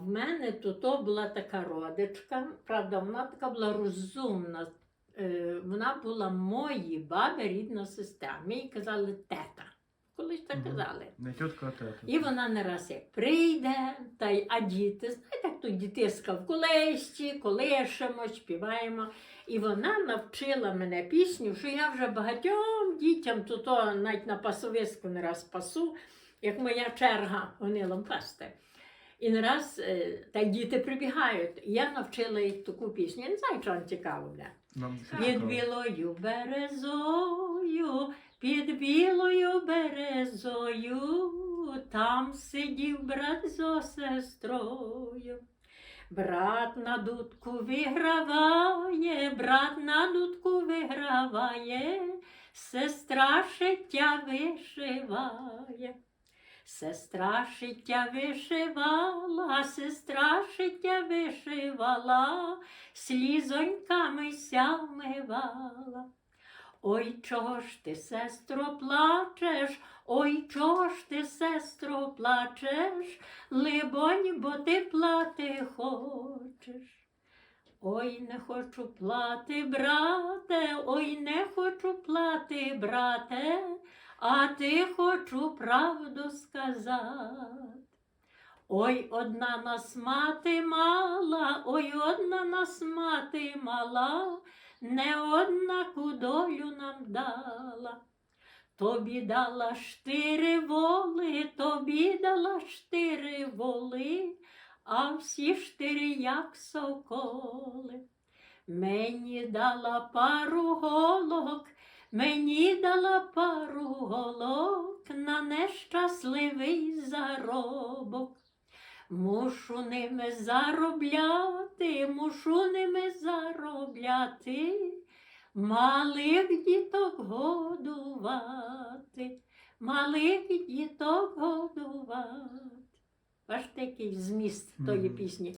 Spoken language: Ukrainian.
в мене то, то була така родичка, правда, вона така була розумна. Е, Вона була моїй баби рідна сестра. Ми їй казали тета. Колись так казали. Не тітка, а тета. І вона не раз як прийде, та й а діти, знаєте, як тут дітиська в колещі, колешемо, співаємо. І вона навчила мене пісню, що я вже багатьом дітям, то, то навіть на пасовиску не раз пасу, як моя черга гонилом пасти. І не раз е, та діти прибігають. Я навчила їх таку пісню. Я не знаю, чи цікаво буде. Під білою березою, під білою березою, там сидів брат зо сестрою. Брат на дудку виграває, брат на дудку виграває, сестра шиття вишиває. Сестра шиття вишивала, сестра шиття вишивала, слізоньками ся вмивала. Ой, чого ж ти, сестро, плачеш? Ой, чого ж ти, сестро, плачеш? Либонь, бо ти плати хочеш. Ой, не хочу плати, брате, ой, не хочу плати, брате, а ти хочу правду сказати. Ой, одна нас мати мала, ой, одна нас мати мала, не однаку долю нам дала. Тобі дала штири воли, тобі дала штири воли, а всі штири як соколи. Мені дала пару голок, мені дала пару голок на нещасливий заробок. Мушу ними заробляти, мушу ними заробляти, малих діток годувати, малих діток годувати. Бачите, який зміст тої пісні.